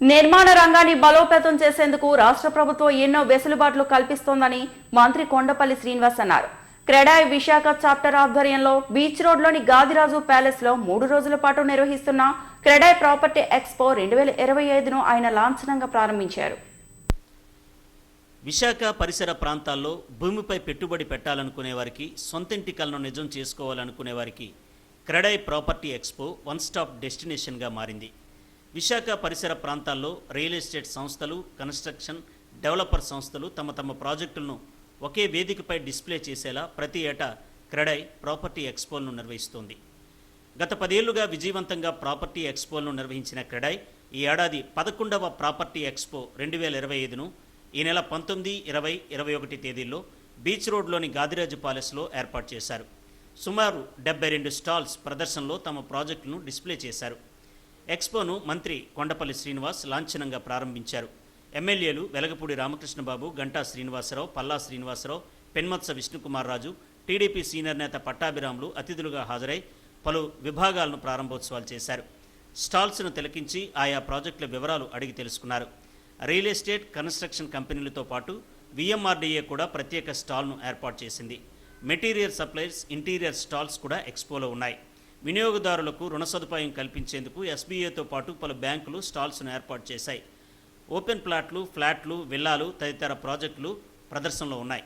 నిర్మాణ రంగాన్ని బలోపేతం చేసేందుకు రాష్ట్ర ప్రభుత్వం ఎన్నో వెసులుబాట్లు కల్పిస్తోందని మంత్రి కొండపల్లి శ్రీనివాస్ అన్నారు. క్రెడాయ్ విశాఖ చాప్టర్ ఆధ్వర్యంలో బీచ్ రోడ్లోని గాదిరాజు ప్యాలెస్లో మూడు రోజుల పాటు నిర్వహిస్తున్న క్రెడాయ్ ప్రాపర్టీ ఎక్స్పో రెండు వేల ఇరవై ఐదును ఆయన లాంఛనంగా ప్రారంభించారు. విశాఖ పరిసర ప్రాంతాల్లో భూమిపై పెట్టుబడి పెట్టాలనుకునే వారికి సొంతింటి కలను నిజం చేసుకోవాలనుకునే వారికి CREDAI property expo one stop డెస్టినేషన్గా మారింది. విశాఖ పరిసర ప్రాంతాల్లో రియల్ ఎస్టేట్ సంస్థలు కన్స్ట్రక్షన్ డెవలపర్ సంస్థలు తమ తమ ప్రాజెక్టులను ఒకే వేదికపై డిస్ప్లే చేసేలా ప్రతి ఏటా క్రెడై ప్రాపర్టీ ఎక్స్పోలను నిర్వహిస్తోంది. గత పదేళ్ళుగా విజయవంతంగా ప్రాపర్టీ ఎక్స్పోలను నిర్వహించిన క్రెడై ఈ ఏడాది పదకొండవ ప్రాపర్టీ ఎక్స్పో రెండు వేల ఇరవై ఐదును ఈ నెల పంతొమ్మిది ఇరవై ఇరవై ఒకటి తేదీల్లో బీచ్ రోడ్లోని గాదిరాజు ప్యాలెస్లో ఏర్పాటు చేశారు. సుమారు డెబ్బై రెండు స్టాల్స్ ప్రదర్శనలో తమ ప్రాజెక్టును డిస్ప్లే చేశారు. ఎక్స్పోను మంత్రి కొండపల్లి శ్రీనివాస్ లాంఛనంగా ప్రారంభించారు. ఎమ్మెల్యేలు వెలగపూడి రామకృష్ణబాబు గంటా శ్రీనివాసరావు పల్లా శ్రీనివాసరావు పెన్మత్స విష్ణుకుమార్ రాజు టీడీపీ సీనియర్ నేత పట్టాభిరాములు అతిథులుగా హాజరై పలు విభాగాలను ప్రారంభోత్సవాలు చేశారు. స్టాల్స్ను తిలకించి ఆయా ప్రాజెక్టుల వివరాలు అడిగి తెలుసుకున్నారు. రియల్ ఎస్టేట్ కన్స్ట్రక్షన్ కంపెనీలతో పాటు విఎంఆర్డీఏ కూడా ప్రత్యేక స్టాల్ను ఏర్పాటు చేసింది. మెటీరియల్ సప్లైస్ ఇంటీరియర్ స్టాల్స్ కూడా ఎక్స్పోలో ఉన్నాయి. వినియోగదారులకు రుణ సదుపాయం కల్పించేందుకు ఎస్బీఐతో పాటు పలు బ్యాంకులు స్టాల్స్ను ఏర్పాటు చేశాయి. ఓపెన్ ప్లాట్లు ఫ్లాట్లు విల్లాలు తదితర ప్రాజెక్టులు ప్రదర్శనలో ఉన్నాయి.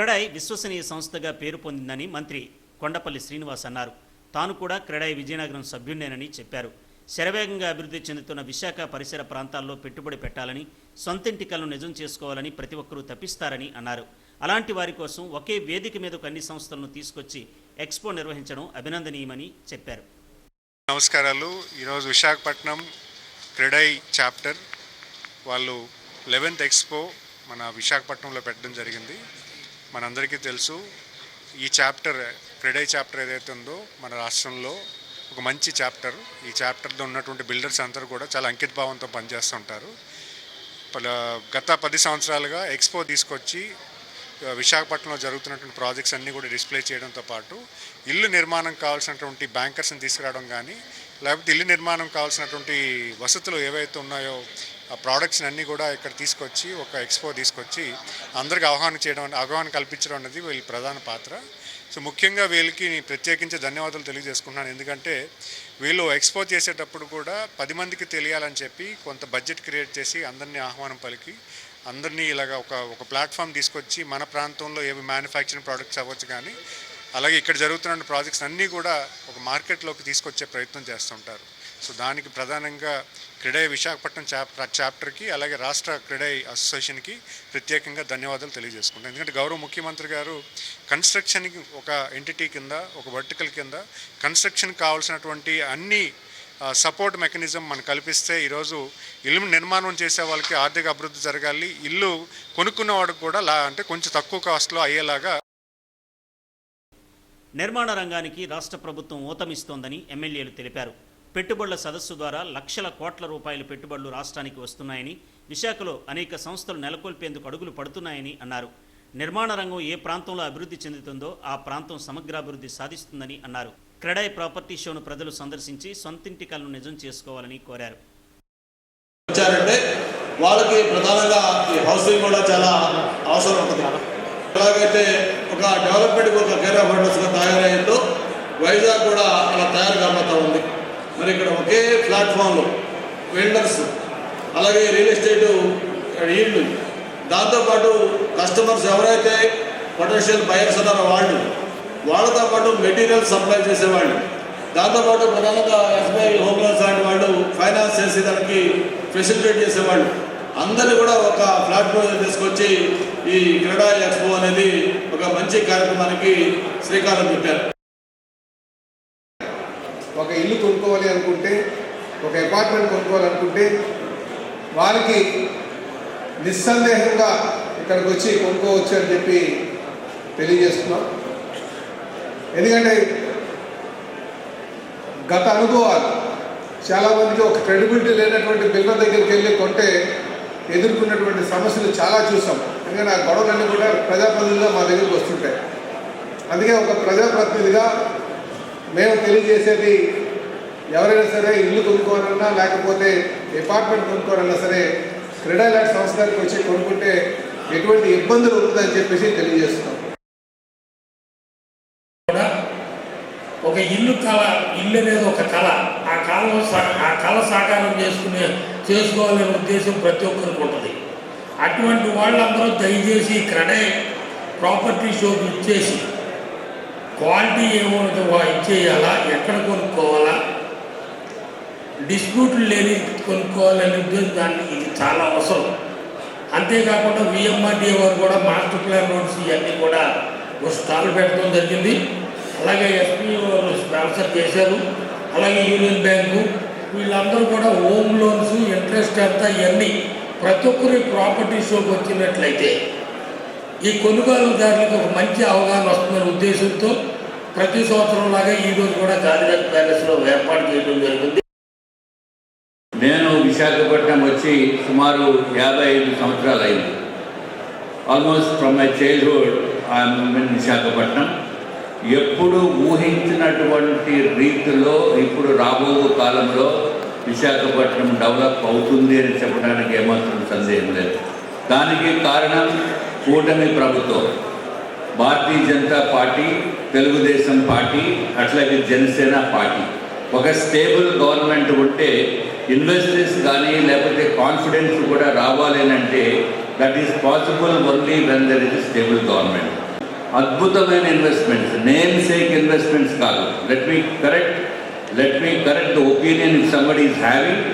క్రెడై విశ్వసనీయ సంస్థగా పేరు పొందిందని మంత్రి కొండపల్లి శ్రీనివాస్ అన్నారు. తాను కూడా క్రెడై విజయనగరం సభ్యున్నేనని చెప్పారు. శరవేగంగా అభివృద్ధి చెందుతున్న విశాఖ పరిసర ప్రాంతాల్లో పెట్టుబడి పెట్టాలని సొంతింటి కలను నిజం చేసుకోవాలని ప్రతి ఒక్కరూ తప్పిస్తారని అన్నారు. అలాంటి వారి కోసం ఒకే వేదిక మీదకు అన్ని సంస్థలను తీసుకొచ్చి ఎక్స్పో నిర్వహించడం అభినందనీయమని చెప్పారు. నమస్కారాలు. ఈరోజు విశాఖపట్నం క్రెడై చాప్టర్ వాళ్ళు లెవెన్త్ ఎక్స్పో మన విశాఖపట్నంలో పెట్టడం జరిగింది. మనందరికీ తెలుసు ఈ చాప్టర్ క్రెడై చాప్టర్ ఏదైతే ఉందో మన రాష్ట్రంలో ఒక మంచి చాప్టర్. ఈ చాప్టర్లో ఉన్నటువంటి బిల్డర్స్ అందరూ కూడా చాలా అంకిత భావంతో పనిచేస్తుంటారు గత పది సంవత్సరాలుగా ఎక్స్పో తీసుకొచ్చి విశాఖపట్నంలో జరుగుతున్నటువంటి ప్రాజెక్ట్స్ అన్నీ కూడా డిస్ప్లే చేయడంతో పాటు ఇల్లు నిర్మాణం కావాల్సినటువంటి బ్యాంకర్స్ని తీసుకురావడం కానీ లేకపోతే ఇల్లు నిర్మాణం కావాల్సినటువంటి వసతులు ఏవైతే ఉన్నాయో ప్రోడక్ట్స్ని అన్నీ కూడా ఇక్కడ తీసుకొచ్చి ఒక ఎక్స్పో తీసుకొచ్చి అందరికి ఆహ్వానం చేయడం అవగాహన కల్పించడం అనేది వీళ్ళ ప్రధాన పాత్ర. సో ముఖ్యంగా వీళ్ళకి నేను ప్రత్యేకించి ధన్యవాదాలు తెలియజేసుకున్నాను ఎందుకంటే వీళ్ళు ఎక్స్పో చేసేటప్పుడు కూడా పది మందికి తెలియాలని చెప్పి కొంత బడ్జెట్ క్రియేట్ చేసి అందరినీ ఆహ్వానం పలికి అందరినీ ఇలాగ ఒక ఒక ప్లాట్ఫామ్ తీసుకొచ్చి మన ప్రాంతంలో ఏవి మ్యానుఫ్యాక్చరింగ్ ప్రోడక్ట్స్ అవ్వచ్చు కానీ అలాగే ఇక్కడ జరుగుతున్న ప్రాజెక్ట్స్ అన్నీ కూడా ఒక మార్కెట్లోకి తీసుకొచ్చే ప్రయత్నం చేస్తుంటారు. సో దానికి ప్రధానంగా క్రీడై విశాఖపట్నం చాప్ చాప్టర్కి అలాగే రాష్ట్ర క్రీడై అసోసియేషన్కి ప్రత్యేకంగా ధన్యవాదాలు తెలియజేసుకుంటాను. ఎందుకంటే గౌరవ ముఖ్యమంత్రి గారు కన్స్ట్రక్షన్కి ఒక ఎంటిటీ కింద ఒక వర్టికల్ కింద కన్స్ట్రక్షన్ కావాల్సినటువంటి అన్ని సపోర్ట్ మెకానిజం మనం కల్పిస్తే ఈరోజు ఇల్లు నిర్మాణం చేసే వాళ్ళకి ఆర్థిక అభివృద్ధి జరగాలి. ఇల్లు కొనుక్కున్న వాడికి కూడా లా అంటే కొంచెం తక్కువ కాస్ట్లో అయ్యేలాగా నిర్మాణ రంగానికి రాష్ట్ర ప్రభుత్వం ఊతమిస్తోందని ఎమ్మెల్యేలు తెలిపారు. పెట్టుబడుల సదస్సు ద్వారా లక్షల కోట్ల రూపాయల పెట్టుబడులు రాష్ట్రానికి వస్తున్నాయని విశాఖలో అనేక సంస్థలు నెలకొల్పేందుకు అడుగులు పడుతున్నాయని అన్నారు. నిర్మాణ రంగం ఏ ప్రాంతంలో అభివృద్ధి చెందుతుందో ఆ ప్రాంతం సమగ్రాభివృద్ధి సాధిస్తుందని అన్నారు. క్రెడాయ్ ప్రాపర్టీ షోను ప్రజలు సందర్శించి సొంతింటి కలను నిజం చేసుకోవాలని కోరారు. వచ్చారంటే వాళ్ళకి ప్రధానంగా ఈ హౌసింగ్ కూడా చాలా అవసరం ఉంటుంది. ఎలాగైతే ఒక డెవలప్మెంట్ ఒక కేర్ ఆఫ్ తయారయ్యిందో వైజాగ్ కూడా అలా తయారు కాబోతా ఉంది. మరి ఇక్కడ ఒకే ప్లాట్ఫామ్లో వెండర్స్ అలాగే రియల్ ఎస్టేట్ ఈళ్ళు దాంతోపాటు కస్టమర్స్ ఎవరైతే పొటెన్షియల్ బయర్స్ ఉన్నారో వాళ్ళు వాళ్ళతో పాటు మెటీరియల్ సప్లై చేసేవాళ్ళు దాంతోపాటు ప్రధానంగా ఎస్బీఐ హోమ్ లోన్స్ లాంటి వాళ్ళు ఫైనాన్స్ చేసేదానికి ఫెసిలిటేట్ చేసేవాళ్ళు. అందరూ కూడా ఒక ప్లాట్ఫామ్ తీసుకొచ్చి ఈ క్రీడా ఎక్స్పో అనేది ఒక మంచి కార్యక్రమానికి శ్రీకారం చుట్టారు. ఇల్లు కొనుక్కోవాలి అనుకుంటే ఒక అపార్ట్మెంట్ కొనుక్కోవాలనుకుంటే వారికి నిస్సందేహంగా ఇక్కడికి వచ్చి కొనుక్కోవచ్చు అని చెప్పి తెలియజేస్తున్నాం. ఎందుకంటే గత అనుభవాలు చాలామందికి ఒక క్రెడిబిలిటీ లేనటువంటి బిల్వ దగ్గరికి వెళ్ళి కొంటే ఎదుర్కొన్నటువంటి సమస్యలు చాలా చూసాం. ఎందుకంటే ఆ గొడవలన్నీ కూడా ప్రజాప్రతినిధులుగా మా దగ్గరికి వస్తుంటాయి. అందుకే ఒక ప్రజాప్రతినిధిగా మేము తెలియజేసేది ఎవరైనా సరే ఇల్లు కొనుక్కోవాలన్నా లేకపోతే అపార్ట్మెంట్ కొనుక్కోవాలన్నా సరే క్రీడా లాంటి సంస్థ వచ్చి కొనుక్కుంటే ఎటువంటి ఇబ్బందులు ఉంటుందని చెప్పేసి తెలియజేస్తున్నాం. కూడా ఒక ఇల్లు కళ ఇల్లు అనేది ఒక కళ. ఆ కళ ఆ కళ సాకారం చేసుకునే చేసుకోవాలనే ఉద్దేశం ప్రతి ఒక్కరికి ఉంటుంది. అటువంటి వాళ్ళందరూ దయచేసి క్రెడై ప్రాపర్టీ షోకి ఇచ్చేసి క్వాలిటీ ఏమో ఇచ్చేయాలా ఎక్కడ కొనుక్కోవాలా డిస్ప్యూట్లు లేని కొనుక్కోవాలనే ఉద్దేశం దాన్ని ఇది చాలా అవసరం. అంతేకాకుండా విఎంఆర్డీఏ వారు కూడా మాస్టర్ ప్లాన్ రోడ్స్ ఇవన్నీ కూడా ఒక స్టాల్ పెట్టడం జరిగింది. అలాగే ఎస్పీ వారు స్పాన్సర్ చేశారు. అలాగే యూనియన్ బ్యాంకు వీళ్ళందరూ కూడా హోమ్ లోన్స్ ఇంట్రెస్ట్ అంతా ఇవన్నీ ప్రతి ఒక్కరి ప్రాపర్టీ షోకి వచ్చినట్లయితే ఈ కొనుగోలుదారులకు ఒక మంచి అవగాహన వస్తుందనే ఉద్దేశంతో ప్రతి సంవత్సరం లాగా ఈ రోజు కూడా గాంధీనగర్ ప్యాలెస్లో ఏర్పాటు చేయడం జరిగింది. విశాఖపట్నం వచ్చి సుమారు యాభై ఐదు సంవత్సరాలు అయింది almost from my childhood I'm in Visakhapatnam ఎప్పుడు ఊహించినటువంటి రీతిలో ఇప్పుడు రాబో కాలంలో విశాఖపట్నం డెవలప్ అవుతుంది అని చెప్పడానికి ఏమాత్రం సందేహం లేదు. దానికి కారణం కూటమి ప్రభుత్వం. భారతీయ జనతా పార్టీ తెలుగుదేశం పార్టీ అట్లాగే జనసేన పార్టీ. ఒక స్టేబుల్ గవర్నమెంట్ ఉంటే ఇన్వెస్టర్స్ కానీ లేకపోతే కాన్ఫిడెన్స్ కూడా రావాలి అని అంటే that is possible only when there is stable government అద్భుతమైన ఇన్వెస్ట్మెంట్స్ నేమ్ సేక్ ఇన్వెస్ట్మెంట్స్ కాదు. Let me correct let me correct the opinion if somebody is having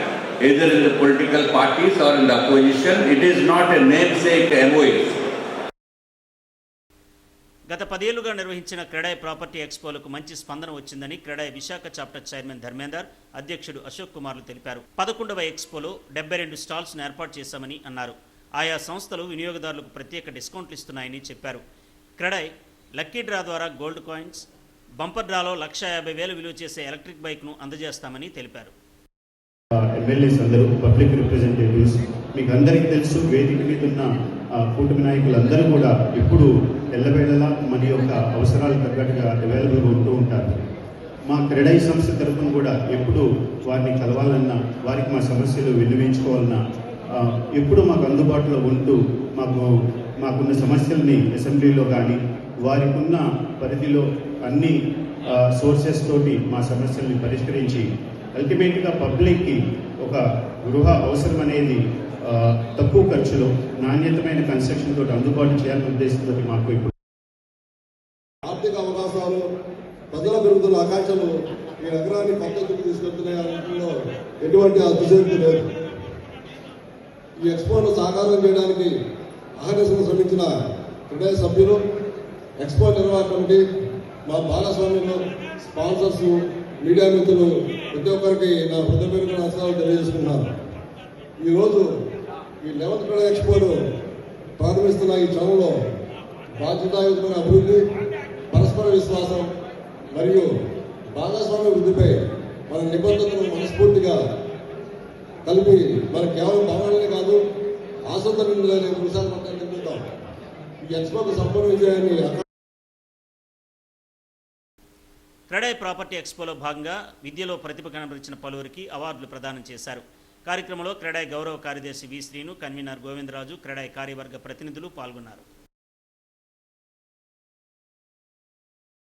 either in the political parties or in the opposition, it is not a namesake MOA. పదేళ్ళుగా నిర్వహించిన CREDAI property ఎక్స్పోలకు మంచి స్పందన వచ్చిందని CREDAI Visakha chapter chairman Dharmender అధ్యక్షుడు అశోక్ కుమార్లు తెలిపారు. పదకొండవ ఎక్స్పోలో డెబ్బై రెండు స్టాల్స్ను ఏర్పాటు చేశామని అన్నారు. ఆయా సంస్థలు వినియోగదారులకు ప్రత్యేక డిస్కౌంట్లు ఇస్తున్నాయని చెప్పారు. క్రెడాయ్ లక్కీ డ్రా ద్వారా గోల్డ్ కాయిన్స్ బంపర్ డ్రాలో లక్ష యాభై వేలు విలువ చేసే ఎలక్ట్రిక్ బైక్ను అందజేస్తామని తెలిపారు. ఎమ్మెల్యేస్ అందరూ పబ్లిక్ రిప్రజెంటేటివ్స్ మీకు అందరికీ తెలుసు వేదిక మీద ఉన్న కూటమి నాయకులందరూ కూడా ఎప్పుడు ఎల్లవేళలా మన యొక్క అవసరాలు తగ్గట్టుగా అవైలబుల్గా ఉంటూ ఉంటారు. మా క్రెడై సంస్థ తరఫున కూడా ఎప్పుడు వారిని కలవాలన్నా వారికి మా సమస్యలు విన్నవించుకోవాలన్నా ఎప్పుడు మాకు అందుబాటులో ఉంటూ మాకు మాకున్న సమస్యల్ని అసెంబ్లీలో కానీ వారికి ఉన్న పరిధిలో అన్ని సోర్సెస్ తోటి మా సమస్యల్ని పరిష్కరించి అల్టిమేట్గా పబ్లిక్కి ఒక గృహ అవసరం అనేది తక్కువ ఖర్చులో నాణ్యతమైన కన్స్ట్రక్షన్ తోటి అందుబాటు చేయాలనే ఉద్దేశంతో మాకు ఇప్పుడు ఆర్థిక అవకాశాలు ప్రజల పెరుగుతున్న ఆకాంక్షలు ఈ నగరాన్ని పద్ధతికి తీసుకెళ్తున్నాయి ఎటువంటి అతిశక్తి లేదు. ఈ ఎక్స్పోను సాకారం చేయడానికి అహర్నిశలు శ్రమించిన హృదయ సభ్యులు ఎక్స్పో నిర్వాహక కమిటీ మా భాగస్వామ్యులు స్పాన్సర్స్ మీడియా మిత్రులు ప్రతి ఒక్కరికి నా హృదయపూర్వక నమస్కారాలు తెలియజేసుకున్నాను ఈరోజు ఈ లెవెన్త్ క్రీడా ఎక్స్పోలు ప్రారంభిస్తున్న ఈ క్రమంలో బాధ్యతాయుతమైన అభివృద్ధి పరస్పర విశ్వాసం మరియు భాగస్వామ్య వృద్ధిపై మన నిబంధనలను మనస్ఫూర్తిగా కలిపి మన కేవలం భవనాలనే కాదు ఆసక్తి విశాఖపట్నం నిర్మిద్దాం. ఈ ఎక్స్పోకు సంపూర్ణ విజయాన్ని క్రెడాయ్ ప్రాపర్టీ ఎక్స్పోలో భాగంగా విద్యలో ప్రతిభ కనబరిచిన పలువురికి అవార్డులు ప్రదానం చేశారు. కార్యక్రమంలో క్రెడాయ్ గౌరవ కార్యదర్శి వి శ్రీను కన్వీనర్ గోవిందరాజు క్రెడాయ్ కార్యవర్గ ప్రతినిధులు పాల్గొన్నారు.